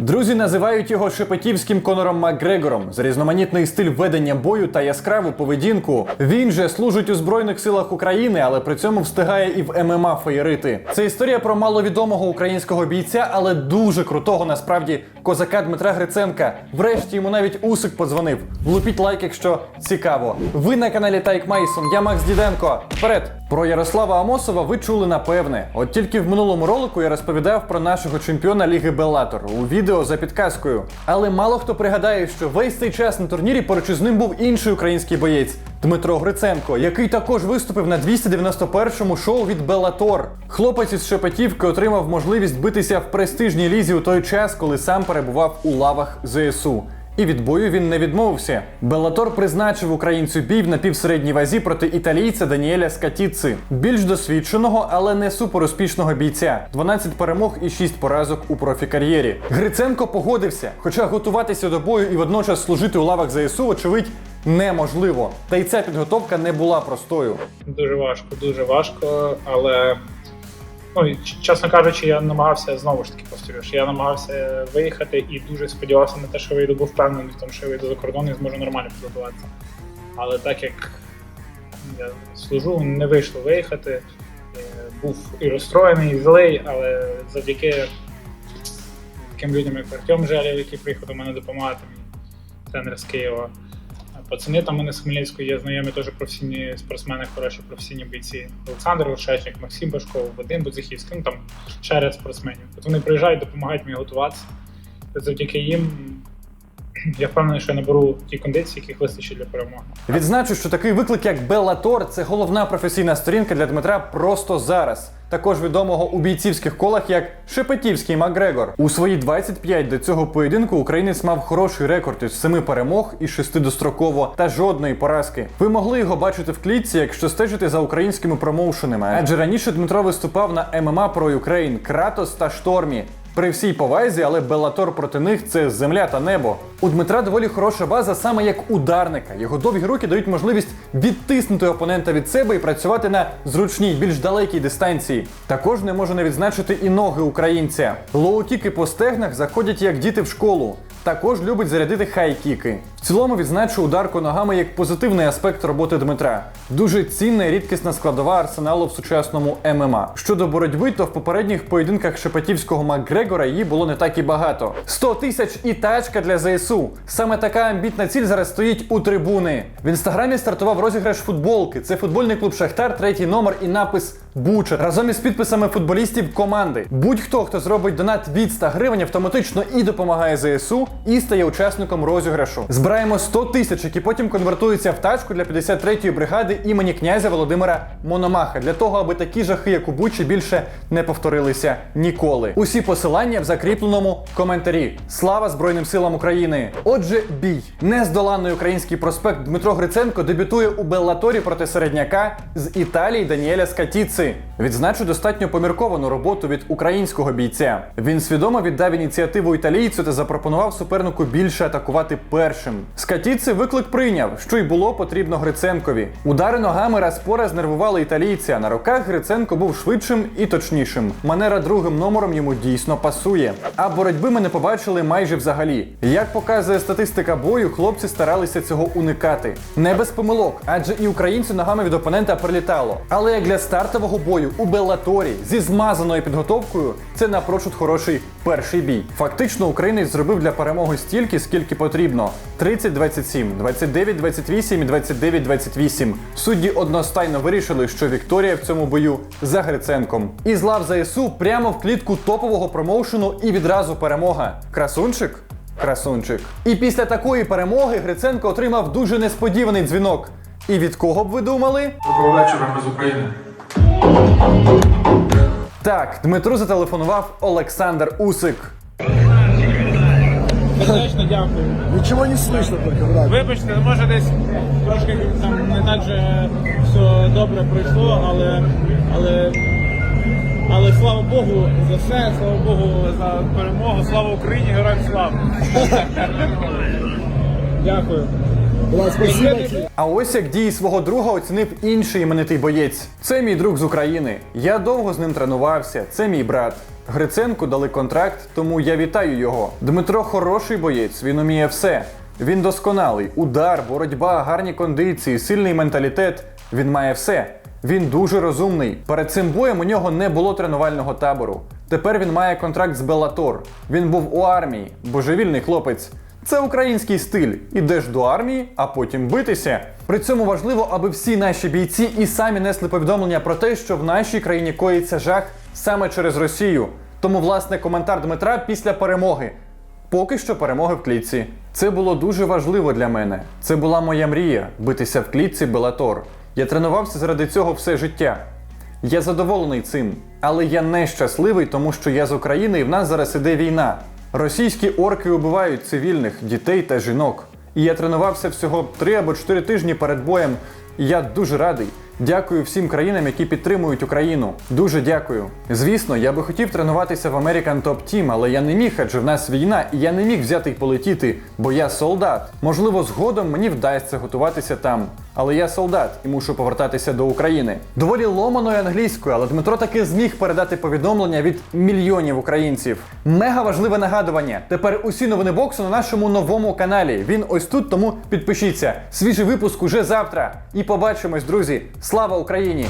Друзі називають його шепетівським Конором Макгрегором за різноманітний стиль ведення бою та яскраву поведінку. Він же служить у Збройних силах України, але при цьому встигає і в ММА феєрити. Це історія про маловідомого українського бійця, але дуже крутого насправді козака Дмитра Гриценка. Врешті йому навіть Усик подзвонив. Влупіть лайк, якщо цікаво. Ви на каналі Тайк Мейсон, я Макс Діденко. Вперед! Про Ярослава Амосова ви чули напевне. От тільки в минулому ролику я розповідав про нашого чемпіона Ліги Беллатор у відео за підказкою. Але мало хто пригадає, що весь цей час на турнірі поруч із ним був інший український боєць Дмитро Гриценко, який також виступив на 291-му шоу від Беллатор. Хлопець із Шепетівки отримав можливість битися в престижній лізі у той час, коли сам перебував у лавах ЗСУ. І від бою він не відмовився. Беллатор призначив українцю бій в напівсередній вазі проти італійця Даніеля Скатіци, більш досвідченого, але не суперуспішного бійця. 12 перемог і 6 поразок у профікар'єрі. Гриценко погодився, хоча готуватися до бою і водночас служити у лавах ЗСУ, очевидь, неможливо. Та й ця підготовка не була простою. Дуже важко, дуже важко, але ну, і, чесно кажучи, я намагався знову ж таки повторюю, що я намагався виїхати і дуже сподівався на те, що вийду, був впевнений в тому, що я вийду за кордон і зможу нормально підготуватися. Але так як я служу, не вийшло виїхати. Е, Був і розстроєний, і злий, але завдяки таким людям, як Артем Желєв, який приїхав до мене допомагати, тренер з Києва. Пацани там вони з Хмельницького є знайомі теж професійні спортсмени, хороші професійні бійці. Олександр Лошечник, Максим Башков, Вадим Будзихівський, ну там ще ряд спортсменів. От вони приїжджають, допомагають мені готуватися. Завдяки їм я впевнений, що я наберу ті кондиції, яких вистачить для перемоги. Відзначу, що такий виклик, як Беллатор, це головна професійна сторінка для Дмитра просто зараз. Також відомого у бійцівських колах як Шепетівський Макгрегор. У свої 25 до цього поєдинку українець мав хороший рекорд із 7 перемог і 6 достроково та жодної поразки. Ви могли його бачити в клітці, якщо стежите за українськими промоушенами. Адже раніше Дмитро виступав на MMA Pro Ukraine, Кратос та Штормі. При всій повазі, але Беллатор проти них це земля та небо. У Дмитра доволі хороша база саме як ударника. Його довгі руки дають можливість відтиснути опонента від себе і працювати на зручній, більш далекій дистанції. Також не можу не відзначити і ноги українця. Лоу-кіки по стегнах заходять як діти в школу. Також любить зарядити хай-кіки. В цілому відзначу ударку ногами як позитивний аспект роботи Дмитра. Дуже цінна і рідкісна складова арсеналу в сучасному ММА. Щодо боротьби, то в попередніх поєдинках Шепетівського Макгрегора її було не так і багато. 100 тисяч і тачка для ЗСУ. Саме така амбітна ціль зараз стоїть у трибуни. В інстаграмі стартував розіграш футболки. Це футбольний клуб Шахтар, третій номер і напис Буча разом із підписами футболістів команди. Будь-хто, хто зробить донат від 100 гривень, автоматично і допомагає ЗСУ, і стає учасником розіграшу. Збираємо 100 тисяч, які потім конвертуються в тачку для 53-ї бригади імені князя Володимира Мономаха для того, аби такі жахи, як у Бучі, більше не повторилися ніколи. Усі посилання в закріпленому коментарі. Слава Збройним силам України! Отже, бій. Нездоланний український проспект Дмитро Гриценко дебютує у Беллаторі проти середняка з Італії Даніеля Скатіци. Відзначу достатньо помірковану роботу від українського бійця. Він свідомо віддав ініціативу італійцю та запропонував супернику більше атакувати першим. Скатіци виклик прийняв, що й було потрібно Гриценкові. Удари ногами раз по раз нервували італійця. На руках Гриценко був швидшим і точнішим. Манера другим номером йому дійсно пасує. А боротьби ми не побачили майже взагалі. Як показує статистика бою, хлопці старалися цього уникати. Не без помилок, адже і українцю ногами від опонента прилітало. Але як для стартового бою у Беллаторі зі змазаною підготовкою, це напрочуд хороший перший бій. Фактично, українець зробив для перемоги стільки, скільки потрібно: 30-27, 29-28 і 29-28. Судді одностайно вирішили, що Вікторія в цьому бою за Гриценком. І з лав ЗСУ прямо в клітку топового промоушену і відразу перемога. Красунчик? Красунчик. І після такої перемоги Гриценко отримав дуже несподіваний дзвінок. І від кого б ви думали? Доброго вечора, ми з України. Так, Дмитру зателефонував Олександр Усик. Сердечно дякую. Ничего не слышно только, брат. Вибачте, може десь трошки там не так же все добре пройшло, але, але, але слава Богу за все, слава Богу за перемогу, слава Україні, героям слава. Дякую. А ось як дії свого друга оцінив інший іменитий боєць. Це мій друг з України. Я довго з ним тренувався. Це мій брат. Гриценку дали контракт, тому я вітаю його. Дмитро хороший боєць, він уміє все. Він досконалий. Удар, боротьба, гарні кондиції, сильний менталітет. Він має все. Він дуже розумний. Перед цим боєм у нього не було тренувального табору. Тепер він має контракт з Беллатор. Він був у армії, божевільний хлопець. Це український стиль. Ідеш до армії, а потім битися. При цьому важливо, аби всі наші бійці і самі несли повідомлення про те, що в нашій країні коїться жах саме через Росію. Тому, власне, коментар Дмитра після перемоги. Поки що перемоги в клітці. Це було дуже важливо для мене. Це була моя мрія битися в клітці Белатор. Я тренувався заради цього все життя. Я задоволений цим, але я не щасливий, тому що я з України і в нас зараз іде війна. Російські орки убивають цивільних дітей та жінок. І я тренувався всього 3 або 4 тижні перед боєм. І я дуже радий. Дякую всім країнам, які підтримують Україну. Дуже дякую. Звісно, я би хотів тренуватися в American Top Team, але я не міг, адже в нас війна, і я не міг взяти й полетіти, бо я солдат. Можливо, згодом мені вдасться готуватися там. Але я солдат і мушу повертатися до України. Доволі ломаною англійською, але Дмитро таки зміг передати повідомлення від мільйонів українців. Мега важливе нагадування. Тепер усі новини боксу на нашому новому каналі. Він ось тут, тому підпишіться. Свіжий випуск уже завтра. І побачимось, друзі. Слава Україні!